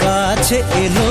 কাছে এলো।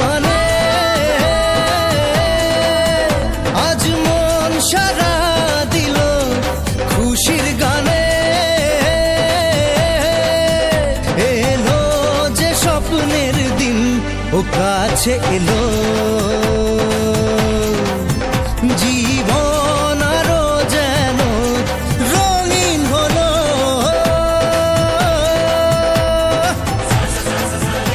মানে আজ মন সারা দিল খুশির গানে। এলো যে স্বপ্নের দিন কাছে এলো।